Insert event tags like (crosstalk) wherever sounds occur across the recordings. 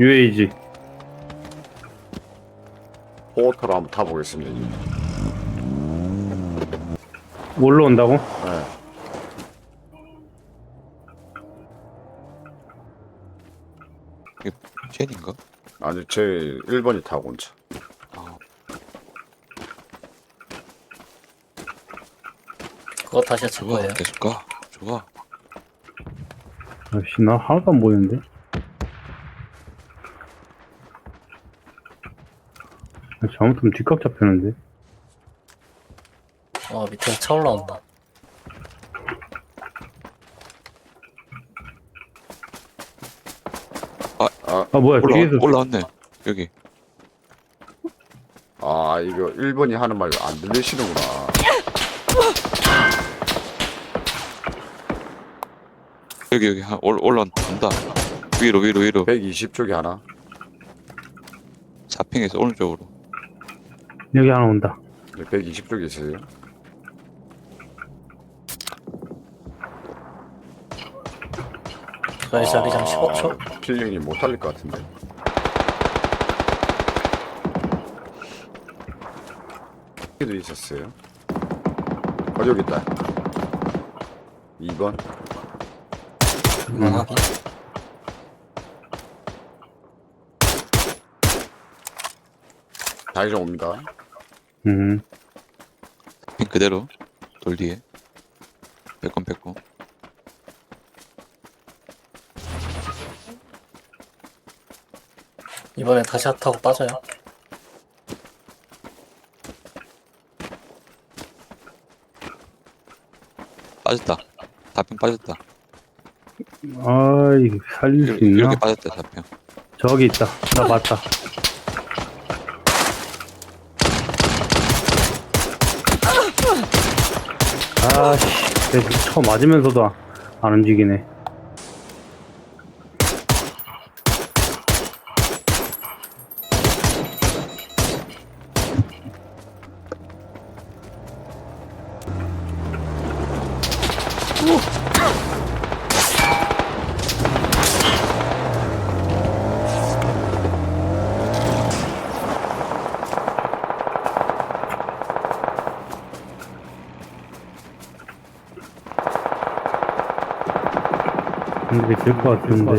UAG. 포터로 한번 타보겠습니다. 뭘로 온다고? 네. 이게 젠인가? 아니 제 1번이 타고 온 차. 아, 그거 다시 칠 좋아. 거예요. 계속 가. 좋아. 아씨, 나 하나도 안 보이는데? 잘못하면 뒷각 잡히는데? 어, 밑에서 차 올라온다. 아, 뭐야, 올라, 뒤에서. 올라왔네. 여기. 아 이거 1번이 하는 말 안 들리시는구나. 여기, 여기. 올, 올라온다. 위로, 위로, 위로. 120 쪽에 하나. 자핑에서 오른쪽으로. 여기 하나 온다. 120쪽에 있어요. 저희 자기장 아, 15초? 필링이 못 살릴 것 같은데. 여기도 있었어요. 어 여기 있다. 2번. 그만 하기. 자기장 옵니다. 음. 자핑 그대로. 돌 뒤에. 백건, 백건. 이번에 다시 핫하고 빠져요. 빠졌다. 자핑 빠졌다. 아이, 살릴 수 이렇게, 있나? 이렇게 빠졌다, 자핑. 저기 있다. 나 봤다. 아씨, 내가 쳐 맞으면서도 안 움직이네. 근데 될것 같은데.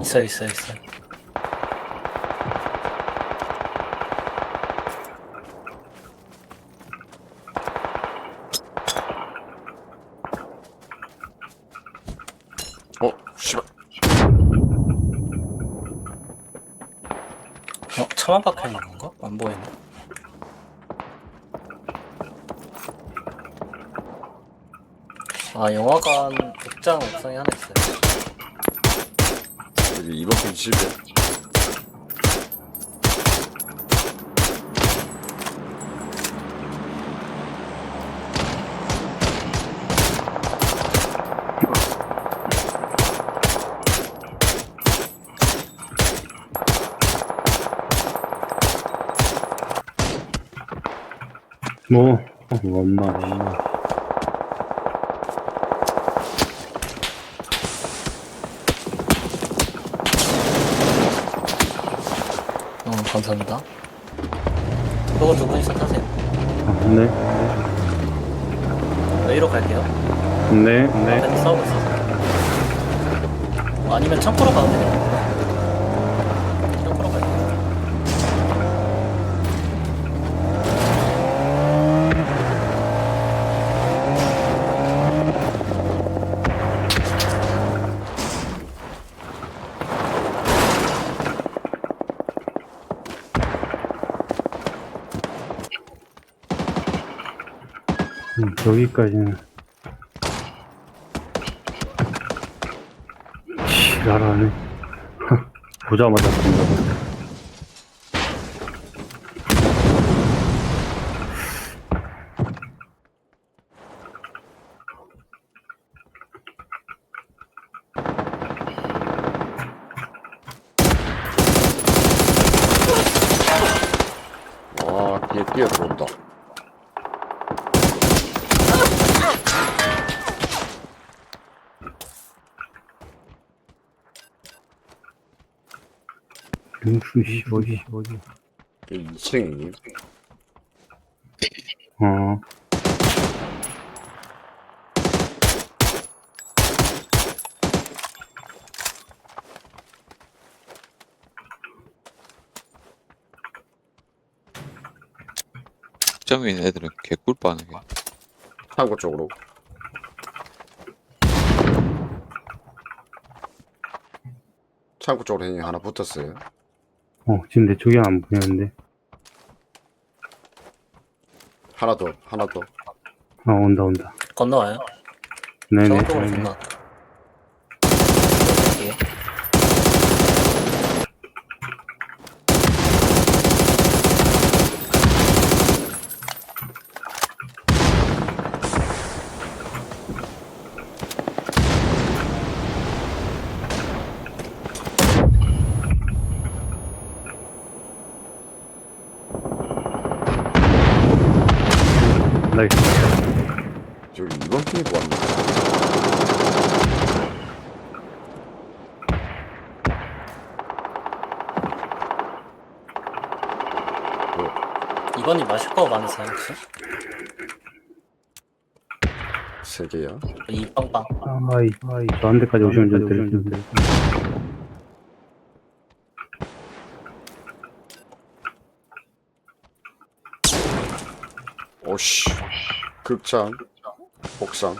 있어, 있어, 있어. 어 씨발. 어, 차만 박혀 있는 건가? 안 보이네. 아, 영화관 극장 옥상에 하나 있어요. 여기 2번 편 집에. 뭐, 어, 엄마, 엄마. 어, 감사합니다. 그거 두 분이서 타세요. 아, 네, A로 갈게요. 네, 네. 앞에서 싸우고 있어서. 어, 아니면 창고로 가도. 창 여기까지는. 지랄하네. (laughs) 보자마자 본다고. 와 뒤에 뛰어 들어온다. 링스, 씨, 어디, 어디. 2층이. 어, 점에 있는 애들은 개꿀 빠는 게. 창고 쪽으로. 창고 쪽으로 형이 하나 붙었어요. 어, 지금 내 쪽이 안 보이는데. 하나 더, 하나 더. 아, 온다, 온다. 건너와요. 네네. 저쪽으로. 건너. 나이스. 저기 2번 핑이 보았네. 이번이 마실 거 많으세요 혹시? 세 개야. 이 빵빵. 아이, 아이, 저한 대까지 오시면 텐데. 오씨. 극장. 옥상.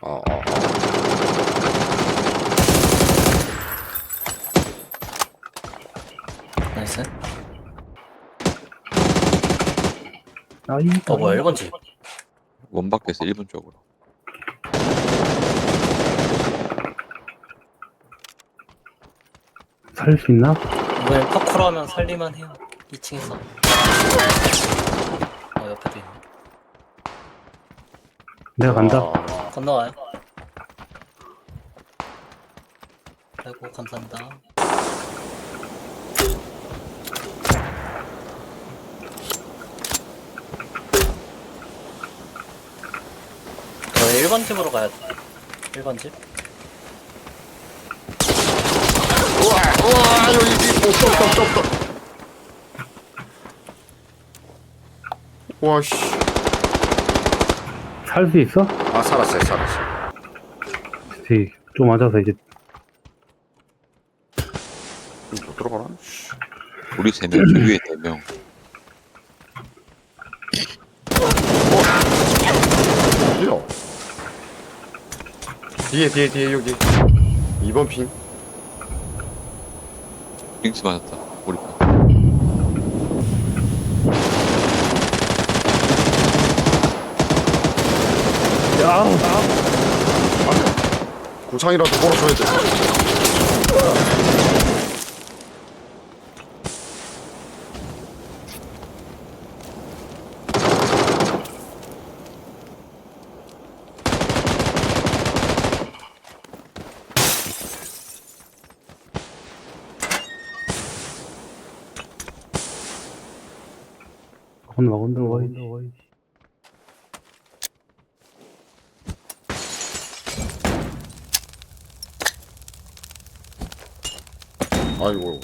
아, 아, 아. 나이스. 아이, 어 뭐야 1번 집. 원 밖에서 1분 쪽으로. 살수 있나? 이번엔 파쿠로 하면 살리만 해요. 2층에서. 어 옆에도 있네. 내가 간다. 아, 건너와요. 아이고 감사합니다. 저희 1번 집으로 가야 돼. 1번 집? 우와, 우와, 여기, 오, 없다, 없다, 없다, 없다. 와, 씨. 살 수 있어? 아, 살았어요, 살았어요. 되게 좀 맞아서 이제 못 들어가나? 씨. 우리 세 명, 저 위에 네 명. 어디요? 뒤에, 뒤에, 뒤에, 여기. 2번 핑. 링스 맞았다. 편. 야, 구상이라도 걸어줘야 돼. 건너 건너 와 있어. 아이고.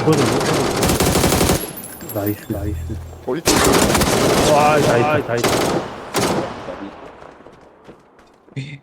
죽어도 못 나이스 나이스. 와, 나이스 나이스. 위.